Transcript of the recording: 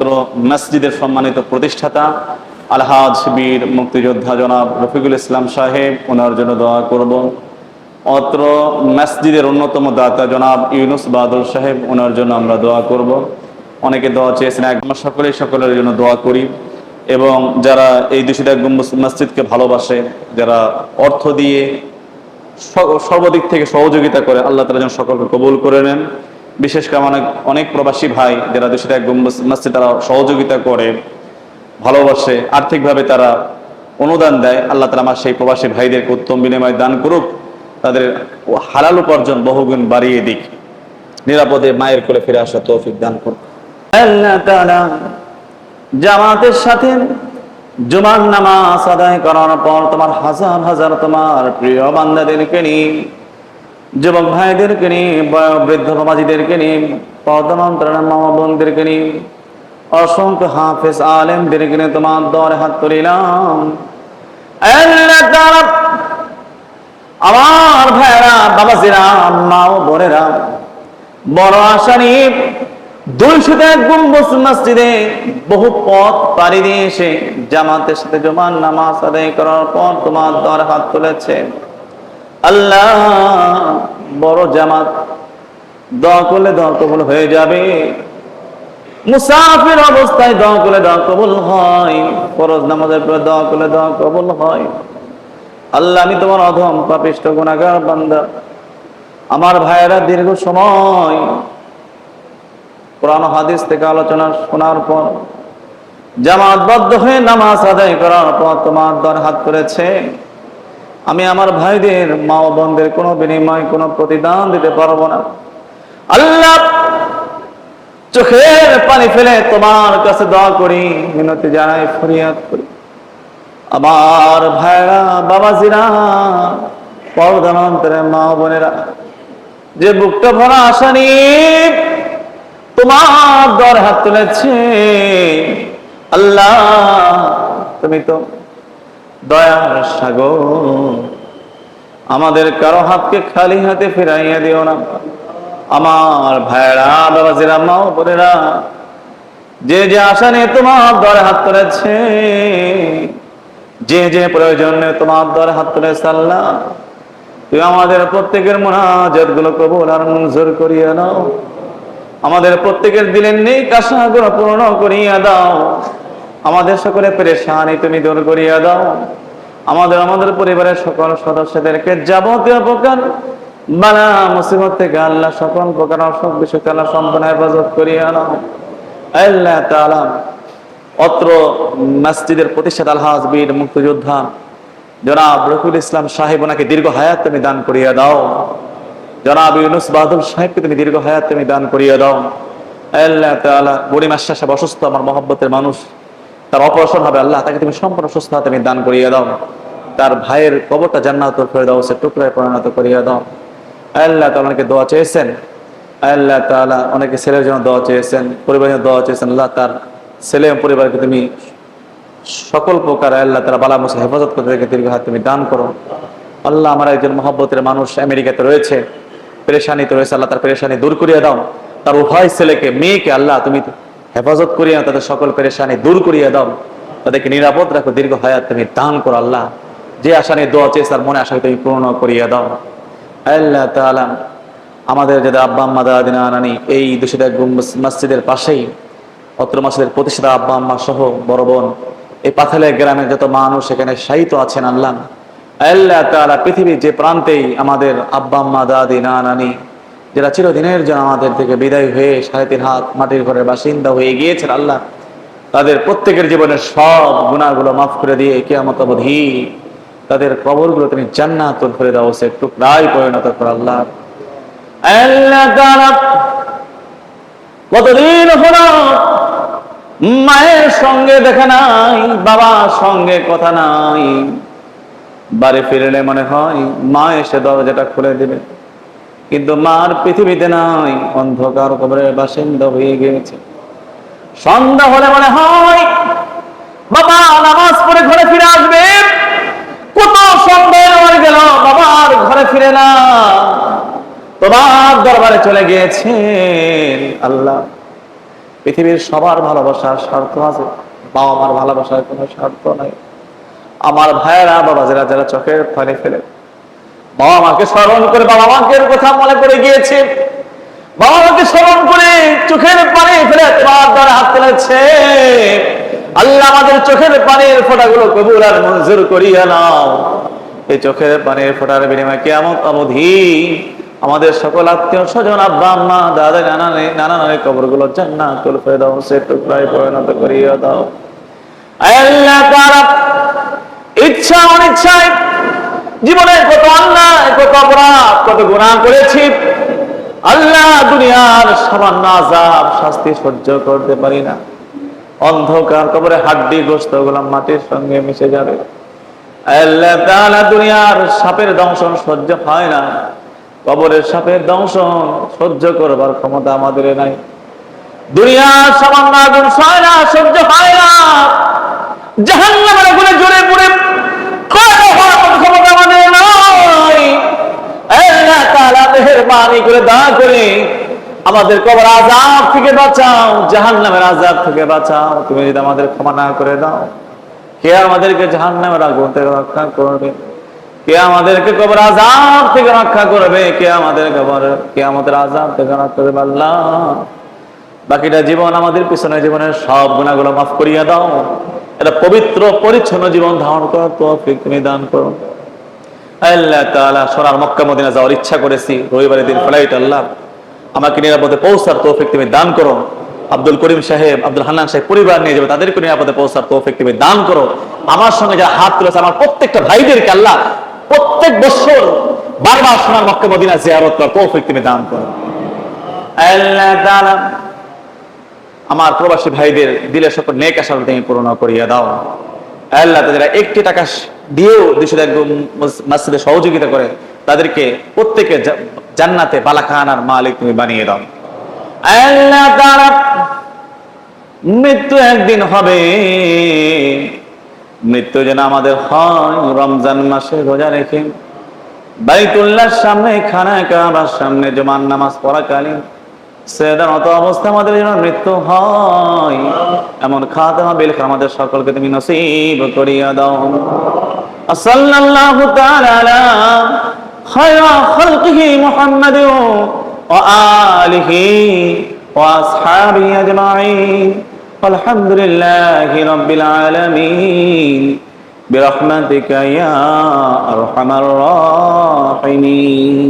অত্র মসজিদের সম্মানিত প্রতিষ্ঠাতা আলহাজ বীর মুক্তিযোদ্ধা জনাব রফিকুল ইসলাম সাহেব, ওনার জন্য দোয়া করব। অত্র মসজিদের অন্যতম দাতা জনাব ইউনুস বাদল সাহেব, ওনার জন্য আমরা দোয়া করব। অনেকে দোয়া চেয়েছেন একদম সকলেই সকলের জন্য দোয়া করি। এবং যারা এই দূষিত মসজিদকে ভালোবাসে, যারা অর্থ দিয়ে সর্বদিক থেকে সহযোগিতা করে, আল্লাহ তালা যেন সকলকে কবুল করে নেন। বিশেষ করে অনেক অনেক প্রবাসী ভাই যারা দেশের এক মসজিদ তারা সহযোগিতা করে, ভালোবাসে, আর্থিকভাবে তারা অনুদান দেয়, আল্লাহ তালা আমার সেই প্রবাসী ভাইদেরকে উত্তম বিনিময় দান করুক, তাদের হালাল উপার্জন বহুগুণ বাড়িয়ে দিক। নিরাপদে মায়ের কোলে ফিরে আসা তৌফিক দান করুক। জামাতের সাথে জুমার নামাজ আদায় করার পর তোমার হাজার হাজার তোমার প্রিয় বান্দাদেরকে নিয়ে যুবক ভাইদেরকে নিয়ে বৃদ্ধ বাবাজিদেরকে নিয়ে, পদমন্ত্রণা মা বোনদেরকে নিয়ে, অসংখ্য হাফেজ আলেমদেরকে নিয়ে তোমার দরে হাত তুলিলাম। আমার ভাইরা, বাবাজিরা মা ও বোনেরা, বড় আশা নিয়ে দুইশত এক মসজিদে বহু পথ পাড়ি দিয়ে এসে জামাতের সাথে জমান নামাজ আদায় করার পর তোমার দর হাত তুলেছে। আল্লাহ, বড় জামাত, দোয়া করলে দোয়া কবুল হয়ে যাবে। মুসাফির অবস্থায় দোয়া করলে দোয়া কবুল হয়। ফরজ নামাজের পরে দোয়া করলে দোয়া কবুল হয়। আল্লাহ, আমি তোমার অধম, পাপিষ্ট গুণাগার বান্দা। আমার ভাইয়েরা দীর্ঘ সময় কোরআন হাদিস থেকে আলোচনা শোনার পর, জামাতবদ্ধ হয়ে নামাজ আদায় করার পর তোমার দর হাত করেছে। আমি আমার ভাইদের মা ও বোনদের কোনো বিনিময়, কোনো প্রতিদান দিতে পারব না। আল্লাহ চোখের পানি ফেলে তোমার কাছে দোয়া করি, মিনতি জানাই, ফরিয়াদ করি। আমার ভাইরা, বাবাজিরা পর্দানন্তরে মা বোনেরা, যে বুকটা ভরা আশা নিয়ে তোমার দর হাত তুলেছে, আল্লাহ তুমি তো দয়ার সাগর। আমাদের কারও হাতকে খালি হাতে ফেরাইয়া দিও না। আমার ভাইরা, বাবাজিরা, মা বোনেরা, যে যে আশা নিয়ে তোমার দরে হাত তুলেছে, যে যে প্রয়োজনে তোমার দরে হাত তুলেছে আল্লাহ, তুমি আমাদের প্রত্যেকের মোনাজাতগুলো কবুল আর মঞ্জুর করিয়া নাও। আমাদের প্রত্যেকের দিলের নেই আশাগুলো পূর্ণ করিয়া দাও। আমাদের সকলে পেরেশানি তুমি দূর করিয়া দাও। আমাদের আমাদের পরিবারের সকল সদস্যদেরকে যাবতীয় প্রকার বালা মুসিবত থেকে আল্লাহ সকল প্রকার অসুখ বিষয় আল্লাহ সম্পূর্ণ হেফাজত করিয়া নাও। আল্লাহ তাআলা অত্র মসজিদের প্রতিষ্ঠাতা আলহাজ বীর মুক্তিযোদ্ধা জনাব রফিউল ইসলাম সাহেব ওনাকে দীর্ঘ হায়াত তুমি দান করিয়া দাও। জনাব ইউনুস বাহাদুর সাহেবকে তুমি দীর্ঘ হায়াত তুমি দান করিয়া দাও। আল্লাহ বুড়িমা সাহেব অসুস্থ, আমার মহব্বতের মানুষ। তার অপারেশন হবে, আল্লাহ তাকে তুমি সম্পূর্ণ সুস্থ তুমি দান করিয়া দাও। তার ভাইয়ের কবরটা জান্নাত করে দাও সে টুকরায় পরিণত করিয়া দাও। আল্লাহ তাআলা অনেকে দোয়া চেয়েছেন। আল্লাহ তাআলা অনেকে ছেলের জন্য দোয়া চেয়েছেন, পরিবারের জন্য দোয়া চেয়েছেন। আল্লাহ তার ছেলে পরিবারকে তুমি সকল প্রকার আল্লাহ তারা বালা মুসা হেফাজত করতে থেকে দীর্ঘ হাত তুমি দান করো। আল্লাহ আমার একজন মহব্বতের মানুষ আমেরিকাতে রয়েছে, পেরেশানিতে রয়েছে। আল্লাহ তার পেরেশানি দূর করিয়ে দাও। তার উভয় ছেলেকে, মেয়েকে আল্লাহ তুমি হেফাজত করিয়ে তাদের সকল পেরেশানি দূর করিয়ে দাও। তাদেরকে নিরাপদ রাখো, দীর্ঘ হায়াত তুমি দান করো আল্লাহ। যে আশা নিয়ে দোয়া চেয়েছে, তার মনে আশা তুমি পূর্ণ করিয়ে দাও। আল্লাহ তাআলা আমাদের যাদের আব্বা আম্মা, দাদা দিনা নানি, এই দূষিত মসজিদের পাশেই, অত্র মসজিদের প্রতিষ্ঠাতা আব্বা আম্মা সহ বড় বোন, এই পাথালের গ্রামের যত মানুষ এখানে শায়িত আছেন আল্লাহ। আল্লাহ তাআলা পৃথিবীর যে প্রান্তেই আমাদের আব্বা আম্মা, দাদি না নানি যারা চিরদিনের জন্য আমাদের থেকে বিদায় হয়ে সাড়ে তিন হাত মাটির ঘরের বাসিন্দা হয়ে গিয়েছেন আল্লাহ, তাদের প্রত্যেকের জীবনের সব গুণাগুলো মাফ করে দিয়ে কেয়ামত অবধি তাদের কবরগুলো তুমি জান্নাত করে দাও সে প্রায় পরিণত কর আল্লাহ। আল্লাহ কতদিন হলো মায়ের সঙ্গে দেখা নাই, বাবার সঙ্গে কথা নাই, বাড়ি ফিরলে মনে হয় মা এসে দরজাটা খুলে দিবে। কিন্তু মার পৃথিবীতে নাই, অন্ধকার কবরের বাসিন্দা হয়ে গিয়েছে। সন্ধ্যা হলে মনে হয়, বাবা, নামাজ পড়ে ঘরে ফিরে আসবে। কত সন্দেহ হয়ে গেল বাবার ঘরে ফিরে না। তোমার দরবারে চলে গিয়েছেন আল্লাহ। পৃথিবীর সবার ভালোবাসার স্বার্থ আছে বাবা মার ভালোবাসার কোনো স্বার্থ নাই। আমার ভাইয়েরা বাবা যারা যারা চোখের ফলে ফেলে বাবা মাকে স্মরণ করে, বাবা মাকে কথা মনে করে গিয়েছে। বাবা মাকে স্মরণ করে চোখের পানি ফেলে তোমার দ্বারা হাত তুলেছে। আল্লাহ আমাদের চোখের পানির ফোঁটাগুলো কবুল আর মঞ্জুর করিয়া নাও। এই চোখের পানির ফোঁটার বিনিময়ে কেমন অবধি আমাদের সকল আত্মীয় স্বজন, আব্বা, আম্মা, দাদা নানা নানা নানের কবরগুলো জান্নাতুল ফেরদাউস সে টুকরায় পরিণত করিয়া দাও। আল্লাহ তাআলা ইচ্ছা অনিচ্ছায় জীবনের কত অন্যায়, কত অপরাধ, কত গুনাহ করেছি, আল্লাহ দুনিয়ার সামান্য আজাব শাস্তি সহ্য করতে পারি না। অন্ধকার কবরে হাড্ডি গোস্ত গোলাম মাটির সঙ্গে মিশে যাবে। আল্লাহ দুনিয়ার সাপের দংশন সহ্য হয় না। কবরের সাপের দংশন সহ্য করবার ক্ষমতা আমাদের নাই। দুনিয়ার সামান্য আগুন সহ্য হয় না। জাহান্নামের জ্বলে পুড়ে কয়লা হওয়ার মতো ক্ষমতা আমাদের নয় আল্লাহ তাআলা মেহেরবানি করে দয়া করে। আমাদের কবর আজাব থেকে বাঁচাও, জাহান্নামের আজাব থেকে বাঁচাও। তুমি যদি আমাদের ক্ষমা না করে দাও, কে আমাদেরকে জাহান্নামের আগুন থেকে রক্ষা করবে? কে আমাদেরকে কবর আজাব থেকে রক্ষা করবে? কে আমাদের কবর কে আমাদের আজাব থেকে রক্ষা করবে? আল্লাহ। বাকিটা জীবন আমাদের পিছনে জীবনের সব গুণাগুলো মাফ করিয়া দাও। এটা পবিত্র, পরিচ্ছন্ন জীবন ধারণ করার তৌফিক তুমি দান করো। আল্লাহ তাআলা সোনার মক্কা, মদিনা যাওয়ার ইচ্ছা করেছি। রবিবারের দিন ফ্লাইট আল্লাহ। আমাকে নিরাপদে পৌঁছার তৌফিক তুমি দান করো। আব্দুল করিম সাহেব, আব্দুল হান্নান সাহেব পরিবার নিয়ে যাবে, তাদেরকে নিরাপদে পৌঁছার তৌফিক তুমি দান করো। আমার সঙ্গে যারা হাত তুলেছে, আমার প্রত্যেকটা ভাইদেরকে আল্লাহ প্রত্যেক বছর বারবার সোনার মক্কা, মদিনা জিয়ারত করার তৌফিক তুমি দান করো। আল্লাহ আমার প্রবাসী ভাইদের দিলের সকল নেক আশা তুমি পূরণ করিয়া দাও। আল্লাহ তাদের একটি টাকা দিয়েও দেশের একদম মসজিদে সহযোগিতা করে তাদেরকে প্রত্যেকে জান্নাতে বালাখানার মালিক তুমি বানিয়ে দাও। মৃত্যু একদিন হবে। মৃত্যু যেন আমাদের হয় রমজান মাসে রোজা রেখে। বাইতুল্লাহর সামনে খানা কাবার সামনে জমান নামাজ পড়াকালীন সেদানত অবস্থা আমাদের যেন মৃত্যু হয়। এমন খাতামা বিল আমাদের সকলকে তুমি নসিব করিয়া দাও। وصلى الله تعالى على خير خلقه محمد وآله وأصحابه أجمعين. والحمد لله رب العالمين. برحمتك يا أرحم الراحمين.